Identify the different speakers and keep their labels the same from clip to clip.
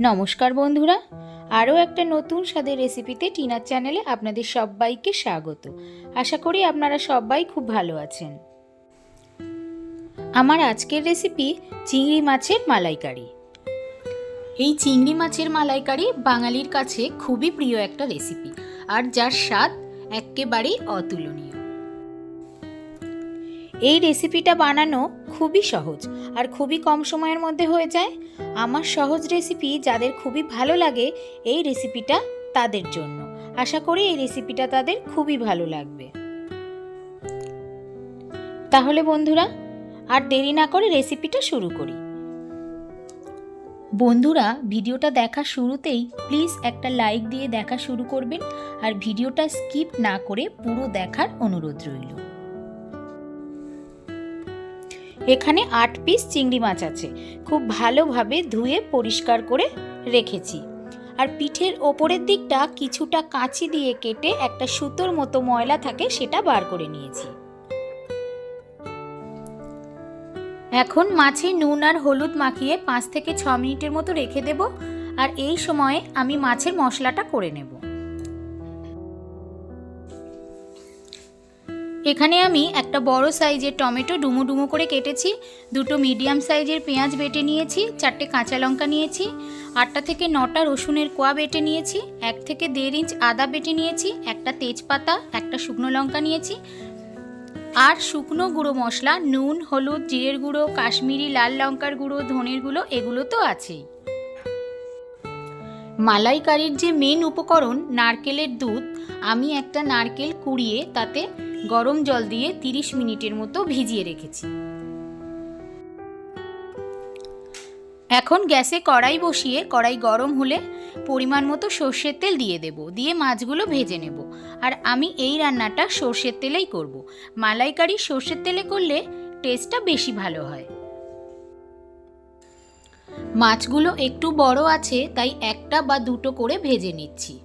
Speaker 1: নমস্কার বন্ধুরা, আরও একটা নতুন স্বাদের রেসিপিতে টিনার চ্যানেলে আপনাদের সবাইকে স্বাগত। আশা করি আপনারা সবাই খুব ভালো আছেন। আমার আজকের রেসিপি চিংড়ি মাছের মালাইকারি। এই চিংড়ি মাছের মালাইকারি বাঙালির কাছে খুবই প্রিয় একটা রেসিপি, আর যার স্বাদ একেবারেই অতুলনীয়। এই রেসিপিটা বানানো খুবই সহজ আর খুবই কম সময়ের মধ্যে হয়ে যায়। আমার সহজ রেসিপি যাদের খুবই ভালো লাগে এই রেসিপিটা তাদের জন্য। আশা করি এই রেসিপিটা তাদের খুবই ভালো লাগবে। তাহলে বন্ধুরা, আর দেরি না করে রেসিপিটা শুরু করি। বন্ধুরা, ভিডিওটা দেখা শুরুতেই প্লিজ একটা লাইক দিয়ে দেখা শুরু করবেন আর ভিডিওটা স্কিপ না করে পুরো দেখার অনুরোধ রইল। এখানে আট পিস চিংড়ি মাছ আছে। খুব ভালোভাবে ধুয়ে পরিষ্কার করে রেখেছি। আর পিঠের ওপরের দিকটা কিছুটা কাঁচি দিয়ে কেটে একটা সুতোর মতো ময়লা থাকে সেটা বার করে নিয়েছি। এখন মাছে নুন আর হলুদ মাখিয়ে পাঁচ থেকে ছ মিনিটের মতো রেখে দেব। আর এই সময়ে আমি মাছের মশলাটা করে নেব। এখানে আমি একটা বড় সাইজের টমেটো ডুমো ডুমো করে কেটেছি, দুটো মিডিয়াম সাইজের পেঁয়াজ বেটে নিয়েছি, চারটে কাঁচা লঙ্কা নিয়েছি, আটটা থেকে নটা রসুনের কোয়া বেটে নিয়েছি, এক থেকে দেড় ইঞ্চ আদা বেটে নিয়েছি, একটা তেজপাতা, একটা শুকনো লঙ্কা নিয়েছি, আর শুকনো গুঁড়ো মশলা, নুন, হলুদ, জিরের গুঁড়ো, কাশ্মীরি লাল লঙ্কার গুঁড়ো, ধনের গুঁড়ো, এগুলো তো আছেই মালাইকারির যে মেন উপকরণ, নারকেলের দুধ, আমি একটা নারকেল কুড়িয়ে তাতে গরম জল দিয়ে 30 মিনিটের মতো ভিজিয়ে রেখেছি। এখন গ্যাসে কড়াই বসিয়ে কড়াই গরম হলে পরিমাণ মতো সর্ষের তেল দিয়ে দেব, দিয়ে মাছগুলো ভেজে নেব। আর আমি এই রান্নাটা সর্ষের তেলেই করব। মালাইকারি সর্ষের তেলে করলে টেস্টটা বেশি ভালো হয়। মাছগুলো একটু বড় আছে, তাই একটা বা দুটো করে ভেজে নিচ্ছি।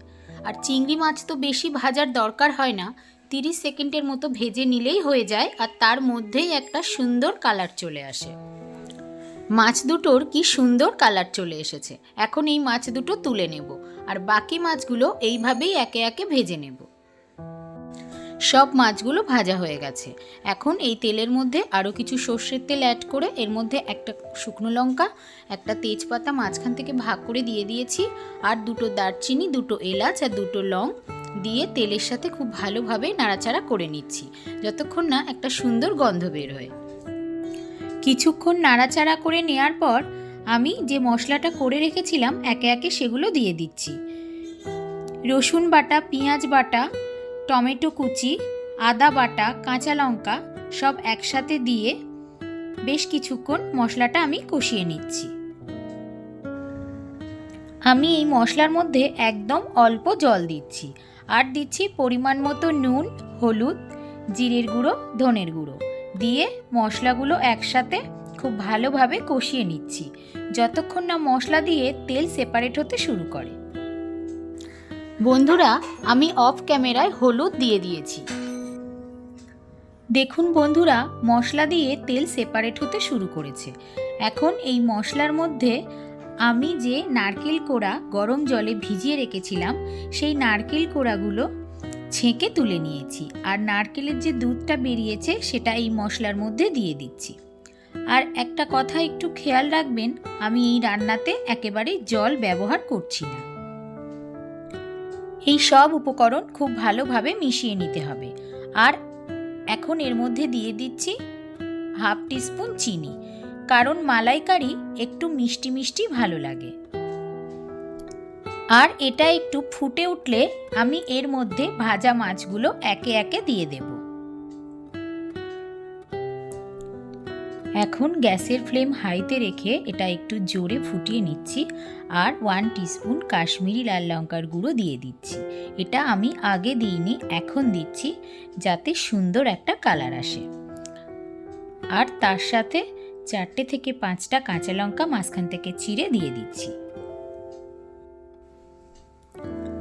Speaker 1: আর চিংড়ি মাছ তো বেশি ভাজার দরকার হয় না তিরিশ সেকেন্ডের মতো ভেজে নিলেই হয়ে যায় আর তার মধ্যেই একটা সুন্দর কালার চলে আসে। মাছ দুটোর কি সুন্দর কালার চলে এসেছে। এখন এই মাছ দুটো তুলে নেব আর বাকি মাছগুলো এইভাবেই একে একে ভেজে নেব। সব মাছগুলো ভাজা হয়ে গেছে। এখন এই তেলের মধ্যে আরও কিছু সর্ষের তেল অ্যাড করে এর মধ্যে একটা শুকনো লঙ্কা, একটা তেজপাতা মাঝখান থেকে ভাগ করে দিয়ে দিয়েছি। আর দুটো দারচিনি, দুটো এলাচ আর দুটো লং দিয়ে তেলের সাথে খুব ভালোভাবে নাড়াচাড়া করে নিচ্ছি, যতক্ষণ না একটা সুন্দর গন্ধ বের হয়। কিছুক্ষণ নাড়াচাড়া করে নেয়ার পর আমি যে মশলাটা করে রেখেছিলাম, একে একে সেগুলো দিয়ে দিচ্ছি। রসুন বাটা, পেঁয়াজ বাটা, টমেটো কুচি, আদা বাটা, কাঁচা লঙ্কা সব একসাথে দিয়ে বেশ কিছুক্ষণ মশলাটা আমি কষিয়ে নিচ্ছি। আমি এই মশলার মধ্যে একদম অল্প জল দিচ্ছি। আর দিচ্ছি পরিমাণ মতো নুন, হলুদ, জিরের গুঁড়ো, ধনের গুঁড়ো। দিয়ে মশলাগুলো একসাথে খুব ভালোভাবে কষিয়ে নিচ্ছি। যতক্ষণ না মশলা দিয়ে তেল সেপারেট হতে শুরু করে। বন্ধুরা, আমি অফ ক্যামেরায় হলুদ দিয়ে দিয়েছি। দেখুন বন্ধুরা, মশলা দিয়ে তেল সেপারেট হতে শুরু করেছে। এখন এই মশলার মধ্যে আমি যে নারকেল কোড়া গরম জলে ভিজিয়ে রেখেছিলাম, সেই নারকেল কোড়াগুলো ছেঁকে তুলে নিয়েছি আর নারকেলের যে দুধটা বেরিয়েছে সেটা এই মশলার মধ্যে দিয়ে দিচ্ছি। আর একটা কথা একটু খেয়াল রাখবেন, আমি এই রান্নাতে একেবারে জল ব্যবহার করছি না। এই সব উপকরণ খুব ভালোভাবে মিশিয়ে নিতে হবে। আর এখন এর মধ্যে দিয়ে দিচ্ছি হাফ টিস্পুন চিনি। কারণ মালাইকারি একটু মিষ্টি মিষ্টি ভালো লাগে। আর এটা একটু ফুটে উঠলে আমি এর মধ্যে ভাজা মাছগুলো একে একে দিয়ে দেব। এখন গ্যাসের ফ্লেম হাইতে রেখে এটা একটু জোরে ফুটিয়ে নিচ্ছি আর ওয়ান টিস্পুন কাশ্মীরি লাল লঙ্কার গুঁড়ো দিয়ে দিচ্ছি। এটা আমি আগে দিইনি, এখন দিচ্ছি যাতে সুন্দর একটা কালার আসে। আর তার সাথে চারটে থেকে পাঁচটা কাঁচা লঙ্কা মাঝখান থেকে চিড়ে দিয়ে দিচ্ছি।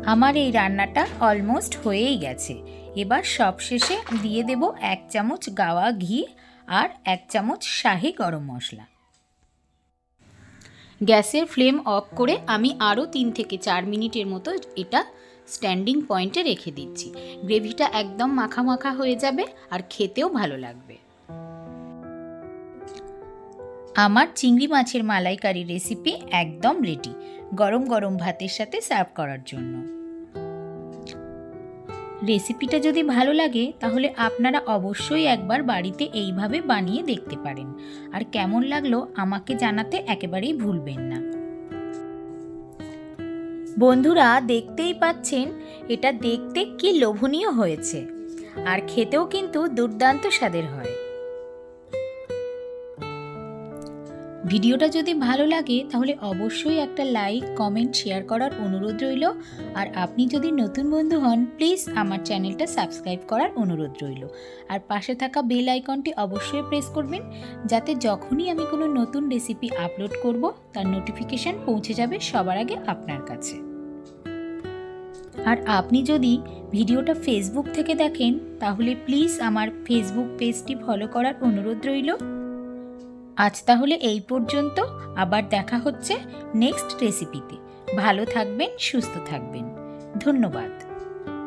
Speaker 1: আমার এই রান্নাটা অলমোস্ট হয়েই গেছে। এবার সবশেষে দিয়ে দেব এক চামচ গাওয়া ঘি আর এক চামচ শাহি গরম মশলা। গ্যাসের ফ্লেম অফ করে আমি আরও তিন থেকে চার মিনিটের মতো এটা স্ট্যান্ডিং পয়েন্টে রেখে দিচ্ছি। গ্রেভিটা একদম মাখা মাখা হয়ে যাবে আর খেতেও ভালো লাগবে। আমার চিংড়ি মাছের মালাইকারি রেসিপি একদম রেডি গরম গরম ভাতের সাথে সার্ভ করার জন্য। রেসিপিটা যদি ভালো লাগে, তাহলে আপনারা অবশ্যই একবার বাড়িতে এইভাবে বানিয়ে দেখতে পারেন। আর কেমন লাগল আমাকে জানাতে একেবারেই ভুলবেন না। বন্ধুরা, দেখতেই পাচ্ছেন, এটা দেখতে কি লোভনীয় হয়েছে। আর খেতেও কিন্তু দুর্দান্ত স্বাদের হয়। ভিডিওটা যদি ভালো লাগে, তাহলে অবশ্যই একটা লাইক, কমেন্ট, শেয়ার করার অনুরোধ রইল। আর আপনি যদি নতুন বন্ধু হন, প্লিজ আমার চ্যানেলটা সাবস্ক্রাইব করার অনুরোধ রইল। আর পাশে থাকা বেল আইকনটি অবশ্যই প্রেস করবেন, যাতে যখনই আমি কোনো নতুন রেসিপি আপলোড করব, তার নোটিফিকেশান পৌঁছে যাবে সবার আগে আপনার কাছে। আর আপনি যদি ভিডিওটা ফেসবুক থেকে দেখেন, তাহলে প্লিজ আমার ফেসবুক পেজটি ফলো করার অনুরোধ রইল। আজ তাহলে এই পর্যন্ত। আবার দেখা হচ্ছে নেক্সট রেসিপিতে ভালো থাকবেন সুস্থ থাকবেন। ধন্যবাদ।